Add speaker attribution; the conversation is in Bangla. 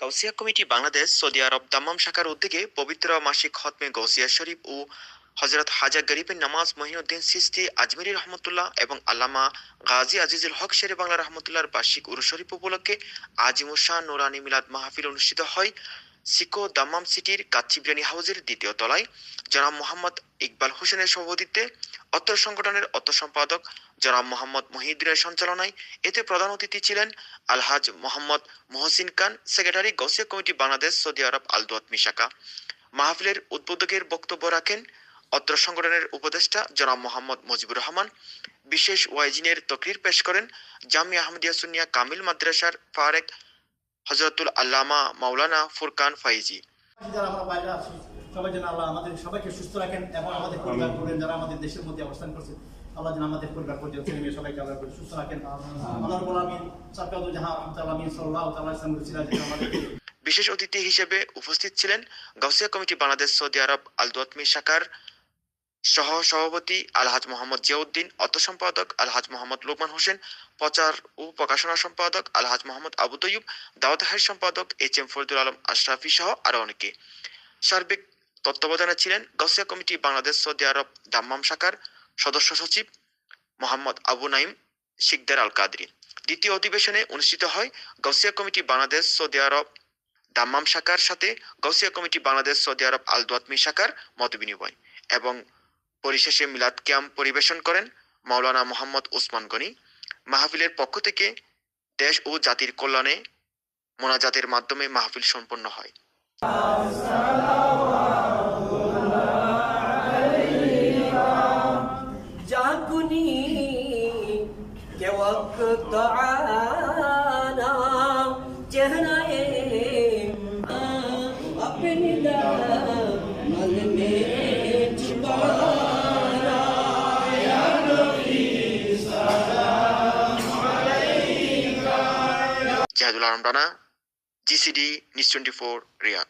Speaker 1: Gausia committee Bangladesh, Saudi Arab Dammam শাখার উদ্যোগে পবিত্র মাসিক খতমে গৌসিয়া শরীফ ও হজরত হাজা গরিবের নামাজ মহিনুদ্দিন সিস্তি, আজমেরি রহমতুল্লাহ এবং আল্লামা গাজী আজিজুল হক শেরে বাংলা রহমতুল্লাহর বার্ষিক উরু শরীফ উপলক্ষে আজিমুশাহ নুরানি মিলাদ মাহফিল অনুষ্ঠিত হয়। সিকো দাম্মাম সিটির কাচ্চি বিরিয়ানি হাউসের দ্বিতীয় তলায় জনাব মোহাম্মদ ইকবাল হোসেনের সভাপতিত্বে অত্র সংগঠনের অত্র সম্পাদক জনাব মোহাম্মদ মহিউদ্দিনের সঞ্চালনায় এতে প্রধান অতিথি ছিলেন Alhaj Mohammad Mohsin Khan, secretary Gausia committee Bangladesh, Saudi Arab, আলদুয়াত মিশাকা। মাহফিলের উদ্বোধকের বক্তব্য রাখেন অত্র সংগঠনের উপদেষ্টা জনাব মোহাম্মদ মুজিবুর রহমান। বিশেষ ওয়াইজিনের তকরির পেশ করেন জামি আহমদিয়া সুনিয়া কামিল মাদ্রাসার ফারেক হজরতুল আল্লামা মাওলানা ফুরকান ফাইজি।
Speaker 2: যারা আমরা বাইরে আছি সবাই যেন আল্লাহ আমাদের সবাইকে সুস্থ রাখেন এবং আমাদের পরিবার করেন যারা আমাদের দেশের মধ্যে অবস্থান করছে আল্লাহ যেন আমাদের পরিবার পর্যন্ত ছেলে মেয়ে সবাইকে আল্লাহ করে সুস্থ রাখেন। আল্লাহ রবুল আমিন। আমিন সাল্লাহ ইসলাম রসিলা যেন আমাদেরকে
Speaker 1: বিশেষ অতিথি হিসেবে উপস্থিত ছিলেন Gausia committee Bangladesh Saudi Arab আল দোয়াতমি শাখার সহ সভাপতি আলহাজ মোহাম্মদ জিয়াউদ্দিন, অর্থ সম্পাদক আলহাজ মোহাম্মদ লোকমান হোসেন, প্রচার ও প্রকাশনা সম্পাদক আলহাজ মোহাম্মদ আবু তৈয়ুব, দাওয়াত সম্পাদক এইচ এম ফরিদুল আলম আশরাফি সহ আরও অনেকে। সার্বিক তত্ত্বাবধানে ছিলেন Gausia committee Bangladesh Saudi Arab Dammam শাখার সদস্য সচিব মোহাম্মদ আবু নাইম শিকদার আল কাদরি। দ্বিতীয় অধিবেশনে অনুষ্ঠিত হয় Gausia committee Bangladesh Saudi Arab Dammam শাখার সাথে Gausia committee Bangladesh Saudi Arab আল দোয়াতমি শাখার মত বিনিময় এবং পরিশেষে মিলাদ ক্যাম্প পরিবেশন করেন মাওলানা মোহাম্মদ ওসমান গনি। মাহফিলের পক্ষ থেকে দেশ ও জাতির কল্যাণে মোনাজাতের মাধ্যমে মাহফিল সম্পন্ন হয়।
Speaker 3: চেহারা
Speaker 1: Jahadul Alam Rana GCD news twenty four Riyad